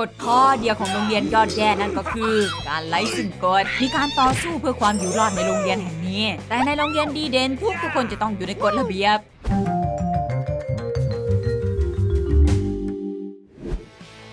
กฎข้อเดียวของโรงเรียนยอดแย่นั่นก็คือ การไล่ซึ่งกฎมีการต่อสู้เพื่อความอยู่รอดในโรงเรียนแห่งนี้ แต่ในโรงเรียนดีเด่นทุกทุกๆคนจะต้องอยู่ในกฎระเบียบ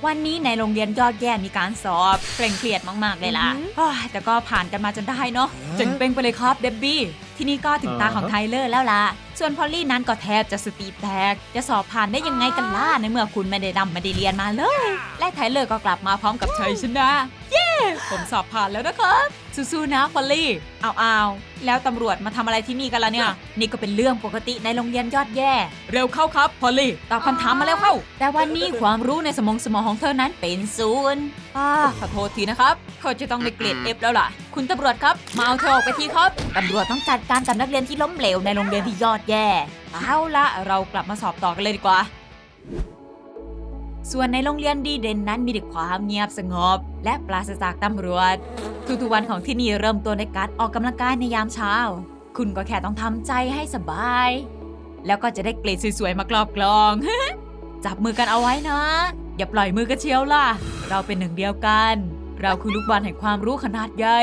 วันนี้ในโรงเรียนยอดแย่มีการสอบเคร่งเครียดมากๆเลยล่ะเฮ้ยแต่ก็ผ่านกันมาจนได้เนาะเจ๋งเป้งไปเลยครับเดบบี้ ทีนี้ก็ถึงตาของไทเลอร์แล้วล่ะ ส่วนพอลลี่นั้นก็แทบจะสติแตก จะสอบผ่านได้ยังไงกันล่ะในเมื่อคุณไม่ได้ดำไม่ได้เรียนมาเลย และไทเลอร์ก็กลับมาพร้อมกับชัยชนะ เย้ ผมสอบผ่านแล้วนะครับ สู้ๆนะพอลลี่เอาเอาๆแล้วตำรวจมาทำอะไรที่นี่กันล่ะเนี่ย นี่ก็เป็นเรื่องปกติในโรงเรียนยอดแย่ เร็วเข้าครับพอลลี่ตอบคำถามมาแล้วเข้า แต่วันนี้ความรู้ในสมองสมองของเธอนั้นเป็นศูนย์อ่าขอโทษทีนะครับเธอจะต้องได้เกรด F แล้วล่ะ คุณตำรวจครับมาเอาเธอออกไปทีครับตำรวจต้องจัดการกับนักเรียนที่ล้มเหลวในโรงเรียนที่ยอดแย่เอาละเรากลับมาสอบต่อกันเลยดีกว่า ส่วนในโรงเรียนดีเด่นนั้นมีแต่ความเงียบสงบ และปราศจากตำรวจ ทุกๆวันของที่นี่เริ่มต้นในการออกกำลังกายในยามเช้า คุณก็แค่ต้องทำใจให้สบาย แล้วก็จะได้เกรดสวยๆมากรอบกลอง จับมือกันเอาไว้นะ อย่าปล่อยมือกันเชียวล่ะ เราเป็นหนึ่งเดียวกัน เราคือลูกบอลแห่งความรู้ขนาดใหญ่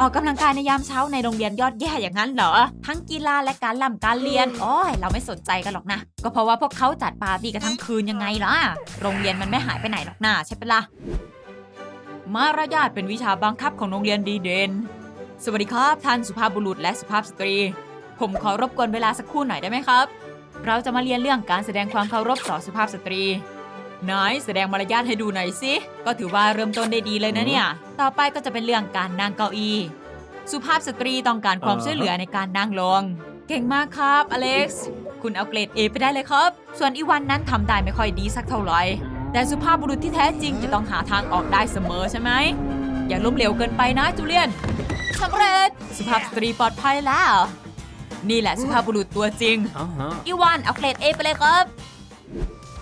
ออกกำลังกายในยามเช้าในโรงเรียนยอดแย่อย่างนั้นเหรอ ทั้งกีฬาและการล่ำการเรียน โอ้ย เราไม่สนใจกันหรอกนะ ก็เพราะว่าพวกเขาจัดปาร์ตี้กันทั้งคืนยังไงล่ะ โรงเรียนมันไม่หายไปไหนหรอกนะใช่ปะล่ะ มารยาทเป็นวิชาบังคับของโรงเรียนดีเด่น สวัสดีครับท่านสุภาพบุรุษและสุภาพสตรี ผมขอรบกวนเวลาสักครู่หน่อยได้ไหมครับ เราจะมาเรียนเรื่องการแสดงความเคารพต่อสุภาพสตรี นายแสดงมารยาทให้ดูหน่อยสิ ก็ถือว่าเริ่มต้นได้ดีเลยนะเนี่ย ต่อไปก็จะเป็นเรื่องการนั่งเก้าอี้ สุภาพสตรีต้องการความอ่าช่วยเหลือในการนั่งลง เก่งมากครับอเล็กซ์ คุณเอาเกรด A ไปได้เลยครับ ส่วนอีวันนั้นทำได้ไม่ค่อยดีสักเท่าไหร่ แต่สุภาพบุรุษที่แท้จริงจะต้องหาทางออกได้เสมอใช่ไหม อย่าล้มเหลวเกินไปนะจูเลียนสำเร็จ สุภาพสตรีปลอดภัยแล้ว นี่แหละสุภาพบุรุษตัวจริง Uh-huh. อีวานเอาเกรด A ไปเลยครับ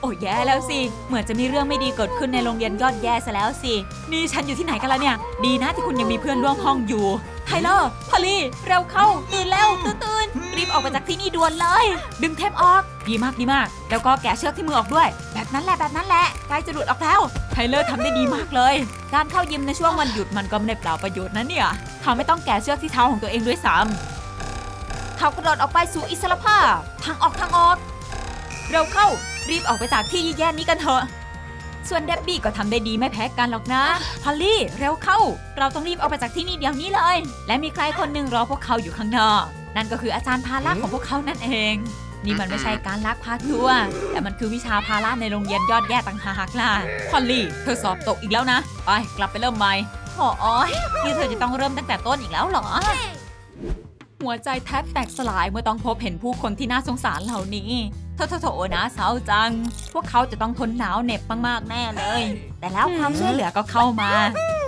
โอ้ยแย่แล้วสิ เหมือนจะมีเรื่องไม่ดีเกิดขึ้นในโรงเรียนยอดแย่ซะแล้วสิ นี่ฉันอยู่ที่ไหนกันล่ะเนี่ย ดีนะที่คุณยังมีเพื่อนร่วมห้องอยู่ ไทเลอร์ พอลลี่ เร็วเข้า ตื่นแล้วตื่นตื่นรีบออกไปจากที่นี่ด่วนเลย ดึงเทปออก ดีมากดีมาก แล้วก็แกะเชือกที่มือออกด้วย แบบนั้นแหละแบบนั้นแหละ ใกล้จะหลุดออกแล้ว ไทเลอร์ทำได้ดีมากเลย การเข้ายิมในช่วงวันหยุดมันก็ไม่ได้เปล่าประโยชน์นะเนี่ย เขาไม่ต้องแกะเชือกที่เท้าของตัวเองด้วยซ้ำเขากระโดดออกไปสู่อิสรภาพ ทางออกทางออก เร็วเข้า รีบออกไปจากที่แย่ๆนี้กันเถอะ ส่วนเดบบี้ก็ทำได้ดีไม่แพ้กันหรอกนะ พอลลี่เร็วเข้า เราต้องรีบออกไปจากที่นี่เดี๋ยวนี้เลย และมีใครคนหนึ่งรอพวกเขาอยู่ข้างนอก นั่นก็คืออาจารย์พาละของพวกเขานั่นเอง นี่มันไม่ใช่การลักพาตัว แต่มันคือวิชาพาละในโรงเรียนยอดแย่ต่างหากล่ะ พอลลี่เธอสอบตกอีกแล้วนะ ไปกลับไปเริ่มใหม่โอ้ยนี่เธอจะต้องเริ่มตั้งแต่ต้นอีกแล้วเหรอหัวใจแทบแตกสลายเมื่อต้องพบเห็นผู้คนที่น่าสงสารเหล่านี้ โถโถโถนะเศร้าจัง พวกเขาจะต้องทนหนาวเหน็บมากๆแน่เลย แต่แล้วความช่วยเหลือก็เข้ามา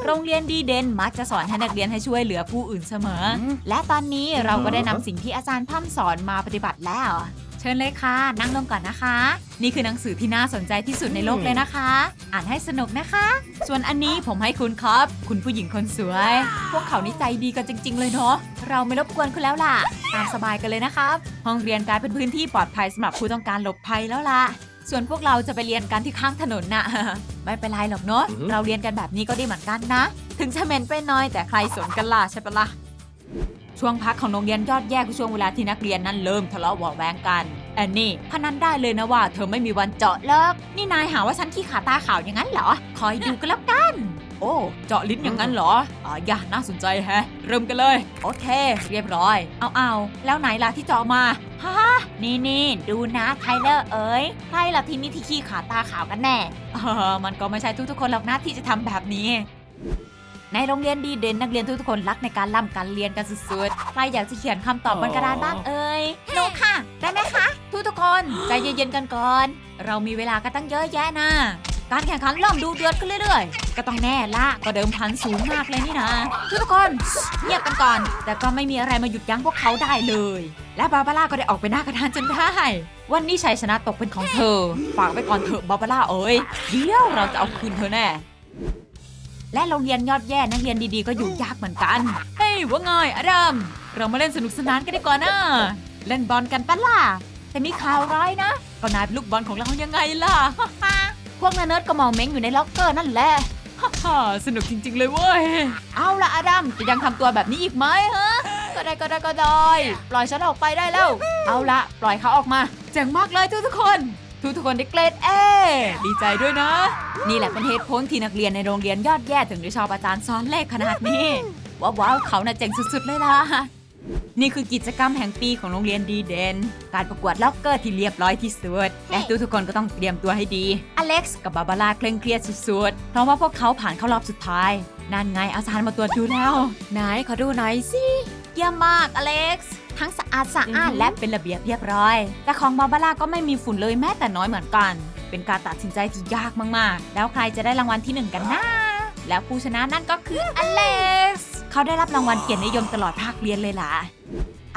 โรงเรียนดีเด่นมักจะสอนให้นักเรียนให้ช่วยเหลือผู้อื่นเสมอ และตอนนี้เราก็ได้นำสิ่งที่อาจารย์พร่ำสอนมาปฏิบัติแล้ว เชิญเลยค่ะ นั่งลงก่อนนะคะ นี่คือหนังสือที่น่าสนใจที่สุดในโลกเลยนะคะ อ่านให้สนุกนะคะ ส่วนอันนี้ผมให้คุณครับ คุณผู้หญิงคนสวย พวกเขานี่ใจดีกันจริง ๆ เลยเนาะเราไม่รบกวนคุณแล้วล่ะ ตามสบายกันเลยนะครับ ห้องเรียนกลายเป็นพื้นที่ปลอดภัยสำหรับผู้ต้องการหลบภัยแล้วล่ะส่วนพวกเราจะไปเรียนกันที่ข้างถนนน่ะไม่เป็นไรหรอกเนาะอือฮึเราเรียนกันแบบนี้ก็ดีเหมือนกันนะ ถึงจะเหม็นไปหน้อยแต่ใครสนกันล่ะใช่ปะล่ะ ช่วงพักของโรงเรียนยอดแย่คือช่วงเวลาที่นักเรียนนั้นเริ่มทะเลาะเบาะแวงกันแอนนี่พนันได้เลยนะว่าเธอไม่มีวันเจาะเลิก นี่นายหาว่าฉันขี้ขาตาขาวอย่างนั้นเหรอ คอยดูกันแล้วกัน โอ้ เจาะลิ้นอย่างนั้นเหรออ๋ออย่าน่าสนใจแฮะ เริ่มกันเลย โอเค เรียบร้อย เอาเอาแล้วไหนล่ะที่เจาะมาฮ่านี่นี่ดูนะไทเลอร์เอ๋ยใครล่ะที่นี่ที่ขี้ขาตาขาวกันแน่เออมันก็ไม่ใช่ทุกๆคนหรอกนะที่จะทำแบบนี้ ในโรงเรียนดีเด่นนักเรียนทุกคนรักในการล่ำการเรียนกันสุดๆ ใครอยากจะเขียนคำตอบบนกระดานบ้างเอ่ยหนูค่ะ ได้ไหมคะ ทุกๆคนใจเย็นๆกันก่อน เรามีเวลากันตั้งเยอะแยะนะ การแข่งขันเริ่มดูเดือดขึ้นเรื่อยๆ ก็ต้องแน่ละก็เดิมพันสูงมากเลยนี่นะ ทุกๆคนเงียบกันก่อน แต่ก็ไม่มีอะไรมาหยุดยั้งพวกเขาได้เลย และบาบาร่าก็ได้ออกไปหน้ากระดานจนได้วันนี้ชัยชนะตกเป็นของเธอ ฝากไว้ก่อนเถอะบาบาร่าเอ้ยเดี๋ยวเราจะเอาคืนเธอแน่ และโรงเรียนยอดแย่นักเรียนดีๆ ก็อยู่ยากเหมือนกัน เฮ้ยว่าไงอดัม เรามาเล่นสนุกสนานกันดีกว่านะเล่นบอลกันปะล่ะ แต่มีข่าวร้ายนะ ก็นายเป็นลูกบอลของเรายังไงล่ะพพวกนาเนิร์ดก็มองเม้งอยู่ในล็อกเกอร์นั่นแหละฮ่าสนุกจริง ๆ เลยเว้ย เอาละอดัมจะยังทำตัวแบบนี้อีกไหมฮะ ก็ได้ก็ได้ก็ได้ ปล่อยฉันออกไปได้แล้ว เอาละปล่อยเขาออกมา เจ๋งมากเลยทุกทุกคน ทุกทุกคนได้เกรดเอดีใจด้วยนะ นี่แหละเป็นเหตุผลที่นักเรียนในโรงเรียนยอดแย่ถึงได้ชอบอาจารย์สอนเลขขนาดนี้ ว้าวเขาน่ะเจ๋งสุดๆเลยล่ะ นี่คือกิจกรรมแห่งปีของโรงเรียนดีเด่นการประกวดล็อกเกอร์ที่เรียบร้อยที่สุด และทุกๆคนก็ต้องเตรียมตัวให้ดี อเล็กซ์กับบาบาร่าเคร่งเครียดสุดๆ เพราะว่าพวกเขาผ่านเข้ารอบสุดท้าย นั่นไงอาจารย์มาตรวจดูแล้วไหนขอดูหน่อยสิ เยี่ยมมากอเล็กซ์ ทั้งสะอาดสะอ้านและเป็นระเบียบเรียบร้อย แต่ของบาบาร่าก็ไม่มีฝุ่นเลยแม้แต่น้อยเหมือนกัน เป็นการตัดสินใจที่ยากมากๆ แล้วใครจะได้รางวัลที่หนึ่งกันนะ แล้วผู้ชนะนั่นก็คืออเล็กซ์เขาได้รับรางวัลเกียรตินิยมตลอดภาคเรียนเลยล่ะ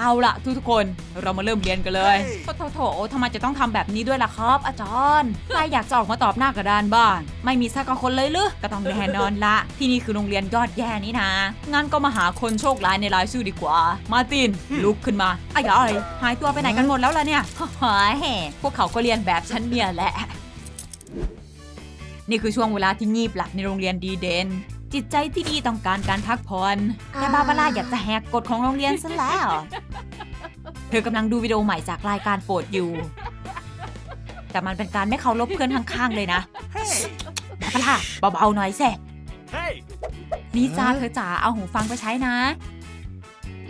เอาละทุกทุกๆคนเรามาเริ่มเรียนกันเลยโถโถโถทำไมจะต้องทำแบบนี้ด้วยล่ะครับ อาจารย์ใครอยากจะออกมาตอบหน้ากระดานบ้างไม่มีสักคนเลยหรือก็ต้องแน่นอนละ ที่นี่คือโรงเรียนยอดแย่นี่นะ งั้นก็มาหาคนโชคร้ายในรายชื่อดีกว่า มาร์ตินลุกขึ้นมาไอ้ยายหายตัวไปไหนกันหมดแล้วล่ะเนี่ยหายพวกเขาก็เรียนแบบฉันเนี่ยแหละ นี่คือช่วงเวลาที่งีบหลับในโรงเรียนดีเด่นจิตใจที่ดีต้องการการพักผ่อนแต่บาบาร่าอยากจะแหกกฎของโรงเรียนซะแล้ว เธอกำลังดูวิดีโอใหม่จากรายการโปรดอยู่ แต่มันเป็นการไม่เคารพเพื่อนข้างๆเลยนะ Hey! บาบาร่าเบาๆหน่อยแซ่ Hey! นี่จ้าเธอจ๋าเอาหูฟังไปใช้นะ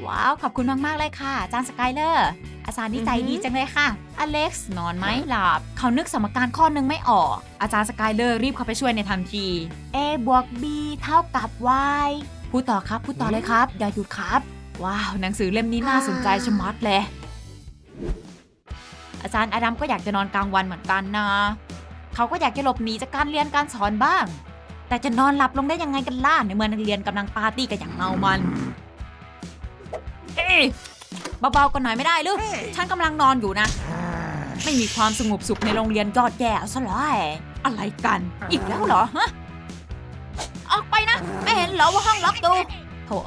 ว้าว ขอบคุณมาก ๆ เลยค่ะ อาจารย์สกายเลอร์ อาจารย์นี่ใจดีจังเลยค่ะ อเล็กซ์นอนไหมหลับ เขานึกสมการข้อหนึงไม่ออก อาจารย์สกายเลอร์รีบเข้าไปช่วยในทันที A บวก B เท่ากับ Y พูดต่อครับ พูดต่อเลยครับ อย่าหยุดครับ ว้าว หนังสือเล่มนี้น่าสนใจชะมัดเลย อาจารย์อดัมก็อยากจะนอนกลางวันเหมือนกันนะ เขาก็อยากจะหลบหนีจากการเรียนการสอนบ้าง แต่จะนอนหลับลงได้ยังไงกันล่ะในเมื่อนักเรียนกำลังปาร์ตี้กันอย่างเมามัน เอ๊ะเบาๆกันหน่อยไม่ได้หรือ Hey! ฉันกำลังนอนอยู่นะ ไม่มีความสงบสุขในโรงเรียนยอดแย่เอาซะเลยอะไรกัน อีกแล้วเหรอฮะออกไปนะ ไม่เห็นเหรอว่าห้องล็อกดู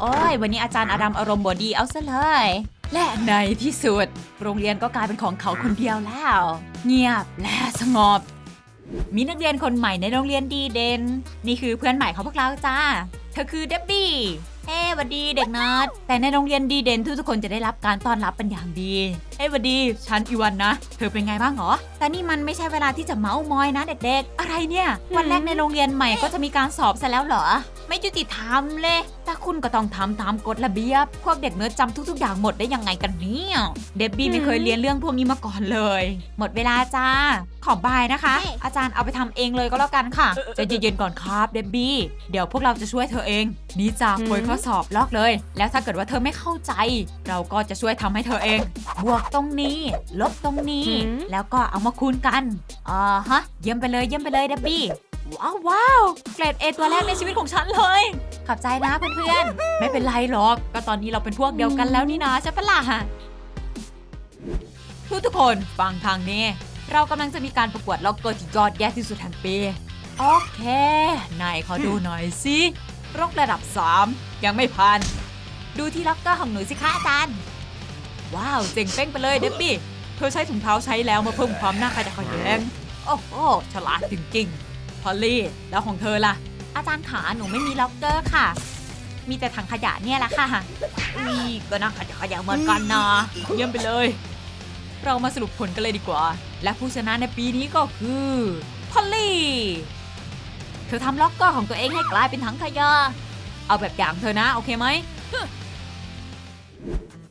โอ้ยวันนี้อาจารย์อดัมอารมณ์บดีเอาซะเลย และในที่สุด โรงเรียนก็กลายเป็นของเขาคนเดียวแล้ว เงียบและสงบ มีนักเรียนคนใหม่ในโรงเรียนดีเด่นนี่คือเพื่อนใหม่ของพวกเราจ้า เธอคือเดบบี้ เฮ้ หวัดดีเด็กนัดแต่ในโรงเรียนดีเด่นทุกๆคนจะได้รับการต้อนรับเป็นอย่างดีเฮ้หวัดดีฉันอีวันนะ เธอเป็นไงบ้างหรอ แต่นี่มันไม่ใช่เวลาที่จะเมาส์มอยนะเด็กๆ อะไรเนี่ย วันแรกในโรงเรียนใหม่ก็จะมีการสอบซะแล้วเหรอ ไม่ยุติธรรมเลย แต่คุณก็ต้องทำตามกฎระเบียบ พวกเด็กเนิร์ดจำทุกๆอย่างหมดได้ยังไงกันเนี่ยเดบบี้ไม่เคยเรียนเรื่องพวกนี้มาก่อนเลย หมดเวลาจ้าขอบายนะคะ อาจารย์เอาไปทำเองเลยก็แล้วกันค่ะใจะเย็นๆก่อนครับเดบบี้เดี๋ยวพวกเราจะช่วยเธอเอง นี่จ้าโวยข้อสอบลอกเลย แล้วถ้าเกิดว่าเธอไม่เข้าใจ เราก็จะช่วยทำให้เธอเอง บวกตรงนี้ ลบตรงนี้ แล้วก็เอามาคูณกันอ่าฮะ เยี่ยมไปเลย เยี่ยมไปเลยเดบบี้ว้าวว้าวเกรดเอตัวแรกในชีวิตของฉันเลย ขอบใจนะเพื่อนๆ ไม่เป็นไรหรอก ก็ตอนนี้เราเป็นพวกเดียวกันแล้วนี่นะใช่ปะล่ะทุกทุกๆคนฟังทางนี้ เรากำลังจะมีการประกวดล็อกเกอร์ที่ยอดแย่ที่สุดแห่งปี โอเคไหนขอดูหน่อยสิ รกระดับ 3 ยังไม่ผ่าน ดูที่ล็อกเกอร์ของหนูสิคะอาจารย์ ว้าวเจ๋งเป้งไปเลยเดบบี้ เธอใช้ถุงเท้าใช้แล้วมาเพิ่มความน่าขยะแขยงโอ้โหฉลาดจริงๆ พอลลี่ แล้วของเธอล่ะ อาจารย์ขาหนูไม่มีล็อกเกอร์ค่ะ มีแต่ถังขยะเนี่ยแหละค่ะอุ้ยก็น่าขยะแขยงเหมือนกันนะเยี่ยมไปเลย เรามาสรุปผลกันเลยดีกว่า และผู้ชนะในปีนี้ก็คือพอลลี่ เธอทำล็อกเกอร์ของตัวเองให้กลายเป็นถังขยะ เอาแบบอย่างเธอนะ โอเคไหม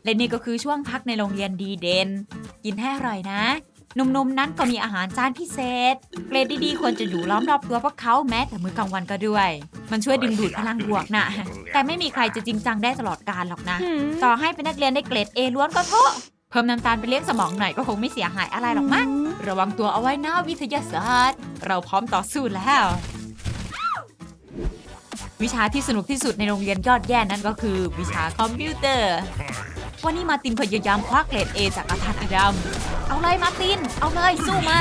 และนี่ก็คือช่วงพักในโรงเรียนดีเด่นกินให้อร่อยนะหนุ่มๆนั้นก็มีอาหารจานพิเศษ เกรดดีๆควรจะอยู่ล้อมรอบตัวพวกเขาแม้แต่มื้อกลางวันก็ด้วย มันช่วยดึงดูดพลังบวกนะ แต่ไม่มีใครจะจริงจังได้ตลอดกาลหรอกนะ ต่อให้เป็นนักเรียนได้เกรด A ล้วนก็เถอะเพิ่มน้ำตาลไปเลี้ยงสมองหน่อยก็คงไม่เสียหายอะไรหรอกมั้ง ระวังตัวเอาไว้นะวิทยาศาสตร์ เราพร้อมต่อสู้แล้ว วิชาที่สนุกที่สุดในโรงเรียนยอดแย่นั่นก็คือ วิชาคอมพิวเตอร์ วันนี้มาตินพยายามคว้าเกรด A จากอาจารย์อดัม เอาเลยมาติน เอาเลยสู้มา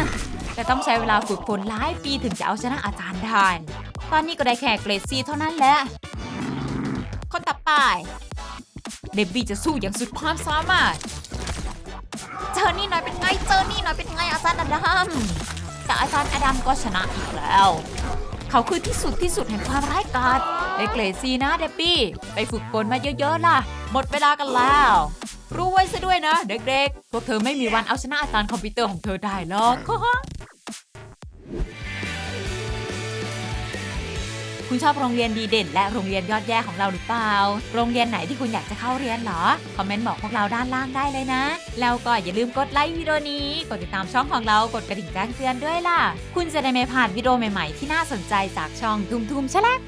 แต่ต้องใช้เวลาฝึกฝนหลายปีถึงจะเอาชนะอาจารย์ได้ ตอนนี้ก็ได้แค่เกรด C เท่านั้นแหละ คนต่อไป เดบบี้จะสู้อย่างสุดความสามารถ เจอนี่หน่อยเป็นไง เจอนี่หน่อยเป็นไงอาจารย์อดัมใจกับอาจารย์อดัมก็ชนะอีกแล้ว เขาคือที่สุดที่สุดแห่งความร้ายกาจไอ้เกรดซีนะเดบบี้ ไปฝึกฝนมาเยอะๆล่ะ หมดเวลากันแล้ว รู้ไว้ซะด้วยนะ เด็กๆ พวกเธอไม่มีวันเอาชนะอาจารย์คอมพิวเตอร์ของเธอได้หรอก คุณชอบโรงเรียนดีเด่น และโรงเรียนยอดแย่ของเราหรือเปล่า โรงเรียนไหนที่คุณอยากจะเข้าเรียนเหรอ คอมเมนต์บอกพวกเราด้านล่างได้เลยนะ แล้วก็อย่าลืมกดไลค์วิดีโอนี้ กดติดตามช่องของเรา กดกระดิ่งแจ้งเตือนด้วยล่ะ คุณจะได้ไม่พลาดวิดีโอใหม่ๆ ที่น่าสนใจจากช่องทุมทุมชะลัก